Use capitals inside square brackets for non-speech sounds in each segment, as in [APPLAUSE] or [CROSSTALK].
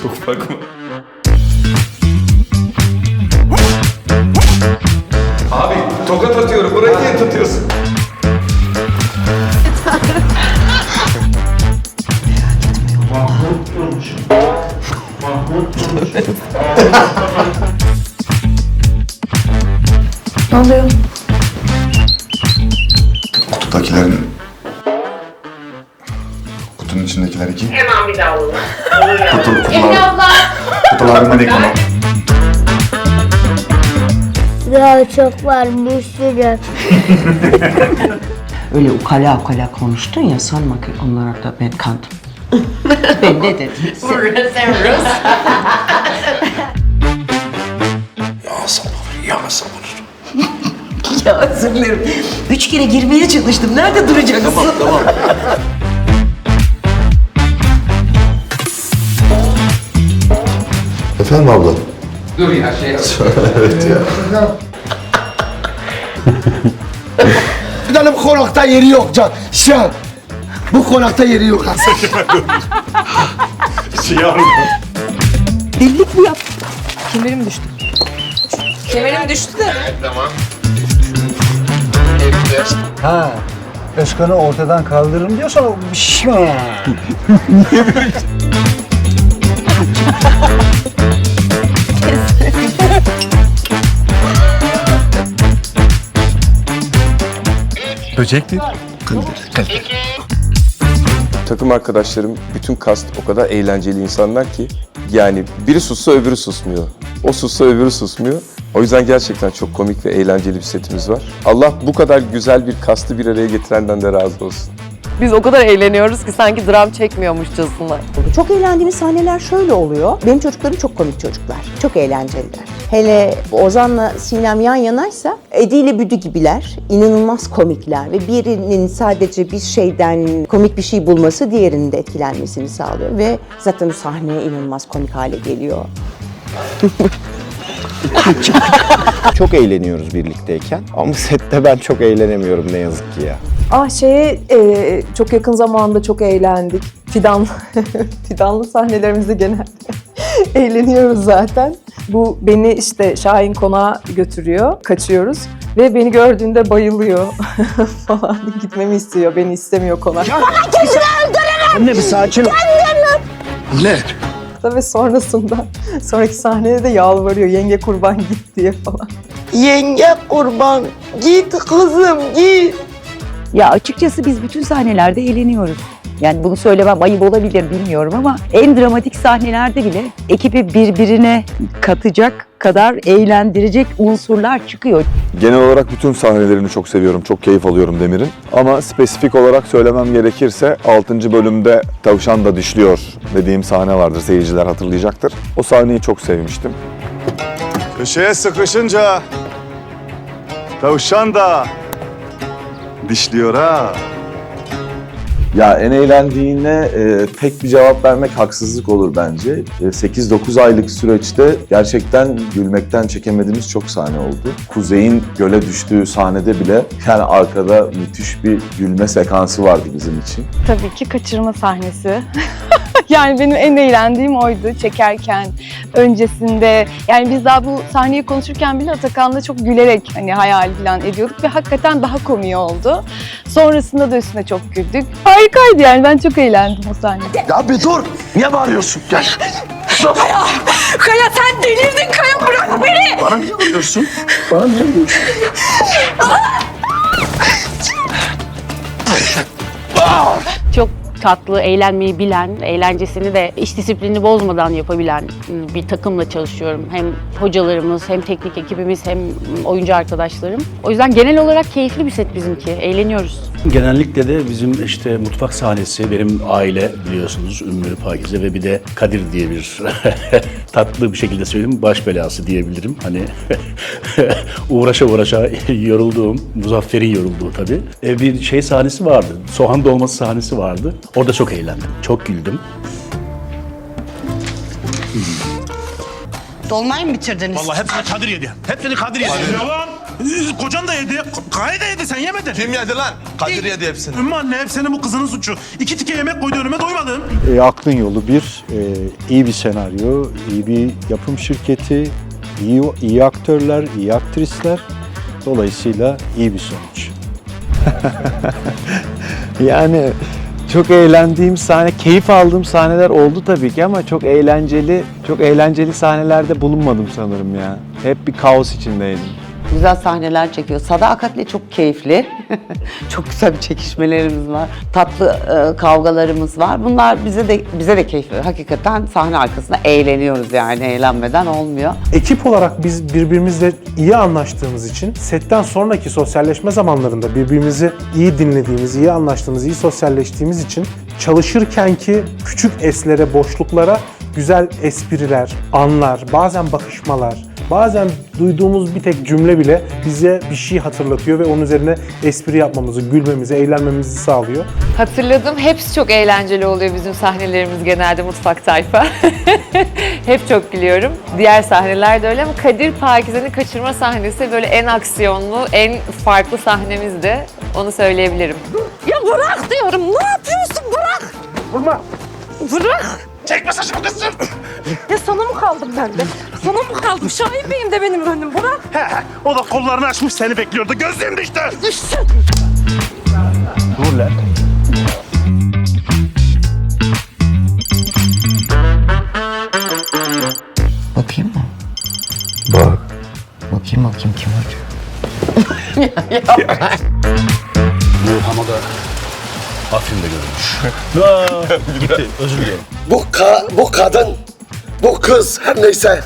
çok bakma. Abi tokat atıyorum. Burayı niye tutuyorsun? Ne oluyor? Kutunun içindekileri kim? Hemen bir daha alalım. [LAUGHS] Kutu, kutular, kutularından ilk onu. Daha çok var bir sürü. [LAUGHS] Öyle ukala ukala konuştun ya sanma ki onlara da ben kandım. [LAUGHS] ben ne dedim? ya özür dilerim. Üç kere girmeye çalıştım. Nerede duracaksın? Tamam tamam. Efendim abla? Dur ya şey [LAUGHS] evet ya. [LAUGHS] Bir tane bu konakta yeri yok Can. Şan. Bu konakta yeri yok aslında. Delilik mi yap? Kemerim düştü. Kemerim düştü de. Ha, Özkan'ı ortadan kaldırırım diyorsan o [LAUGHS] şişme. Böcekti. Takım arkadaşlarım, bütün kast o kadar eğlenceli insanlar ki yani biri sussa öbürü susmuyor. O sussa öbürü susmuyor. O yüzden gerçekten çok komik ve eğlenceli bir setimiz var. Allah bu kadar güzel bir kastı bir araya getirenden de razı olsun. Biz o kadar eğleniyoruz ki sanki dram çekmiyormuşçasına. Çok eğlendiğimiz sahneler şöyle oluyor. Benim çocuklarım çok komik çocuklar. Çok eğlenceliler. Hele Ozan'la Sinem yan yanaysa Edi ile Büdü gibiler. İnanılmaz komikler ve birinin sadece bir şeyden komik bir şey bulması diğerinin de etkilenmesini sağlıyor ve zaten o sahne inanılmaz komik hale geliyor. [LAUGHS] Çok eğleniyoruz birlikteyken ama sette ben çok eğlenemiyorum ne yazık ki ya. Ah şeye e, çok yakın zamanda çok eğlendik. Fidan, [LAUGHS] fidanlı sahnelerimizi genelde [LAUGHS] eğleniyoruz zaten. Bu beni işte Şahin Konağa götürüyor, kaçıyoruz. Ve beni gördüğünde bayılıyor [LAUGHS] falan. Gitmemi istiyor, beni istemiyor konak. Anne bir sakin ol. Ne? Ve sonrasında, sonraki sahnede de yalvarıyor. Yenge kurban git diye falan. Yenge kurban git kızım git. Ya açıkçası biz bütün sahnelerde eğleniyoruz. Yani bunu söylemem ayıp olabilir bilmiyorum ama en dramatik sahnelerde bile ekibi birbirine katacak kadar eğlendirecek unsurlar çıkıyor. Genel olarak bütün sahnelerini çok seviyorum. Çok keyif alıyorum Demir'in. Ama spesifik olarak söylemem gerekirse 6. bölümde tavşan da dişliyor dediğim sahne vardır. Seyirciler hatırlayacaktır. O sahneyi çok sevmiştim. Köşeye sıkışınca tavşan da dişliyor ha. Ya en eğlendiğine e, tek bir cevap vermek haksızlık olur bence. E, 8-9 aylık süreçte gerçekten gülmekten çekemediğimiz çok sahne oldu. Kuzey'in göle düştüğü sahnede bile yani arkada müthiş bir gülme sekansı vardı bizim için. Tabii ki kaçırma sahnesi. [LAUGHS] yani benim en eğlendiğim oydu çekerken, öncesinde. Yani biz daha bu sahneyi konuşurken bile Atakan'la çok gülerek hani hayal falan ediyorduk ve hakikaten daha komik oldu. Sonrasında da üstüne çok güldük. Harikaydı yani ben çok eğlendim o sahnede. Ya bir dur. Niye bağırıyorsun? Gel. Kaya sen delirdin Kaya bırak beni! Bana niye vuruyorsun? Bana niye vuruyorsun? Çok tatlı, eğlenmeyi bilen, eğlencesini de iş disiplini bozmadan yapabilen bir takımla çalışıyorum. Hem hocalarımız, hem teknik ekibimiz, hem oyuncu arkadaşlarım. O yüzden genel olarak keyifli bir set bizimki. Eğleniyoruz. Genellikle de bizim işte mutfak sahnesi, benim aile biliyorsunuz Ümmü Pakize ve bir de Kadir diye bir [LAUGHS] tatlı bir şekilde söyleyeyim baş belası diyebilirim. Hani [LAUGHS] uğraşa uğraşa yorulduğum, Muzaffer'in yorulduğu tabii. E, bir şey sahnesi vardı, soğan dolması sahnesi vardı. Orada çok eğlendim, çok güldüm. Dolmayı mı bitirdiniz? Vallahi hepsini Kadir yedi. Hepsini Kadir yedi. Yalan! Kocan da yedi. Kaya da yedi sen yemedin. Kim yedi lan? Kadir yedi hepsini. Ümmü anne hep senin bu kızının suçu. İki tike yemek koydu önüme doymadım. E, aklın yolu bir, e, iyi bir senaryo, iyi bir yapım şirketi, iyi, iyi aktörler, iyi aktrisler. Dolayısıyla iyi bir sonuç. [LAUGHS] [LAUGHS] yani çok eğlendiğim sahne, keyif aldığım sahneler oldu tabii ki ama çok eğlenceli, çok eğlenceli sahnelerde bulunmadım sanırım ya. Hep bir kaos içindeydim. Güzel sahneler çekiyor. Sadakatle çok keyifli. [LAUGHS] çok güzel bir çekişmelerimiz var. Tatlı e, kavgalarımız var. Bunlar bize de bize de keyif veriyor. Hakikaten sahne arkasında eğleniyoruz yani. Eğlenmeden olmuyor. Ekip olarak biz birbirimizle iyi anlaştığımız için setten sonraki sosyalleşme zamanlarında birbirimizi iyi dinlediğimiz, iyi anlaştığımız, iyi sosyalleştiğimiz için çalışırken ki küçük eslere, boşluklara güzel espriler, anlar, bazen bakışmalar, bazen duyduğumuz bir tek cümle bile bize bir şey hatırlatıyor ve onun üzerine espri yapmamızı, gülmemizi, eğlenmemizi sağlıyor. Hatırladım. Hepsi çok eğlenceli oluyor bizim sahnelerimiz genelde mutfak tayfa. [LAUGHS] Hep çok gülüyorum. Diğer sahneler de öyle ama Kadir Pakize'nin kaçırma sahnesi böyle en aksiyonlu, en farklı sahnemizdi. Onu söyleyebilirim. Ya bırak diyorum. Ne yapıyorsun? Bırak. Vurma! Bırak. Çekme saçımı kızım! Ya sana mı kaldım ben de? Sana mı kaldım? Şahin Bey'im de benim önüm. Bırak. o da kollarını açmış seni bekliyordu. Gözlüğüm düştü. Düşsün. Dur lan. Bakayım mı? Bak. Bakayım bakayım kim arıyor. [LAUGHS] Ama da Afrin'de görülmüş. [LAUGHS] Gitti. Özür dilerim. Bu, ka bu kadın, bu kız her neyse. [LAUGHS]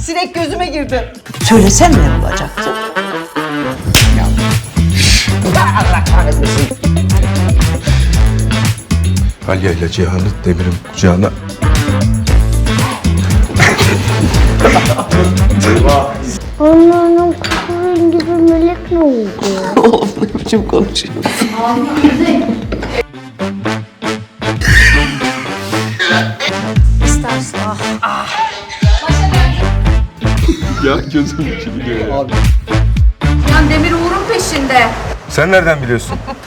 Sinek gözüme girdi. Söylesem ne olacaktı? Alya ile Cihan'ı Demir'in kucağına [LAUGHS] Allah'ım kızın gibi melek mi oldu? [LAUGHS] Oğlum ne biçim konuşuyorsun? Ya gözüm içi gidiyor ya. Yan Demir Uğur'un peşinde. Sen nereden biliyorsun? [LAUGHS]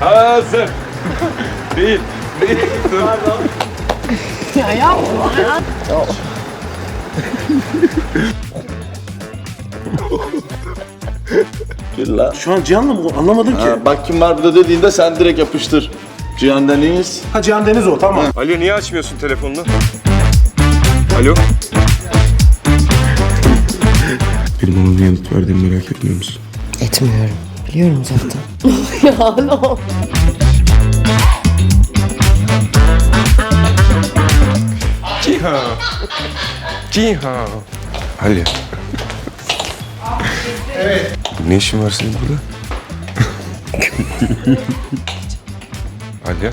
Hazır. [LAUGHS] Değil. Değil. Dur. Ya yapma. Şu an Cihan'la mı? Anlamadım ki. bak kim var burada dediğinde sen direkt yapıştır. Cihan Deniz. Ha Cihan Deniz o tamam. Alo niye açmıyorsun telefonunu? Alo. Benim ona bir yanıt verdiğimi merak etmiyor musun? Etmiyorum. Biliyorum zaten. [LAUGHS] ya ne oldu? Cihan. Cihan. Alya. Evet. Ne işin var senin burada? [LAUGHS] Alya.